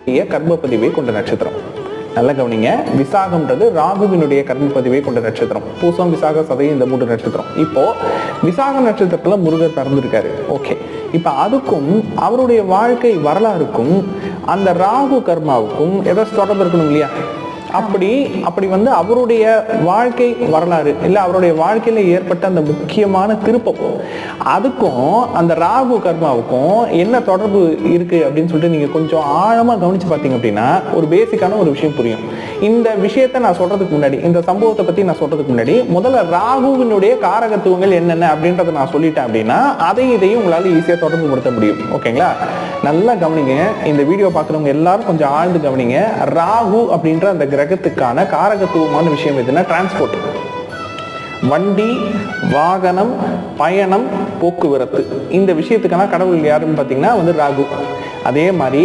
கர்மப்பதிவை கொண்ட நட்சத்திரம். நல்ல கவனிங்க. விசாகம்ன்றது ராகுவினுடைய கர்மப்பதிவை கொண்ட நட்சத்திரம். பூசம் விசாக சதை இந்த மூன்று நட்சத்திரம். இப்போ விசாக நட்சத்திரத்துல முருகர் பிறந்திருக்காரு. ஓகே. இப்ப அதுக்கும் அவருடைய வாழ்க்கை வரலாறுக்கும் அந்த ராகு கர்மாவுக்கும் ஏதாச்சும் தொடர்பு இருக்கணும் இல்லையா? அப்படி அப்படி வந்து அவருடைய வாழ்க்கை வரலாறு இல்லை அவருடைய வாழ்க்கையில் ஏற்பட்ட அந்த முக்கியமான திருப்பம். அதுக்கும் அந்த ராகு கர்மாவுக்கும் என்ன தொடர்பு இருக்கு அப்படின்னு சொல்லிட்டு நீங்க கொஞ்சம் ஆழமா கவனிச்சு பார்த்தீங்க அப்படின்னா ஒரு பேசிக்கான ஒரு விஷயம் புரியும். இந்த விஷயத்த நான் சொல்றதுக்கு முன்னாடி இந்த சம்பவத்தை பத்தி நான் சொல்றதுக்கு முன்னாடி முதல்ல ராகுவினுடைய காரகத்துவங்கள் என்னென்ன அப்படின்றத நான் சொல்லிட்டேன் அப்படின்னா அதையும் இதையும் உங்களால ஈஸியாக தொடர்பு படுத்த முடியும். ஓகேங்களா? நல்லா கவனிங்க. இந்த வீடியோ பார்க்குறவங்க எல்லாரும் கொஞ்சம் ஆழ்ந்து கவனிங்க. ராகு அப்படின்ற அந்த கிரகத்துக்கான காரகத்துவமான விஷயம் எதுனா டிரான்ஸ்போர்ட் வண்டி வாகனம் பயணம் போக்குவரத்து. இந்த விஷயத்துக்கான கடவுள் யாருன்னு பார்த்தீங்கன்னா வந்து ராகு. அதே மாதிரி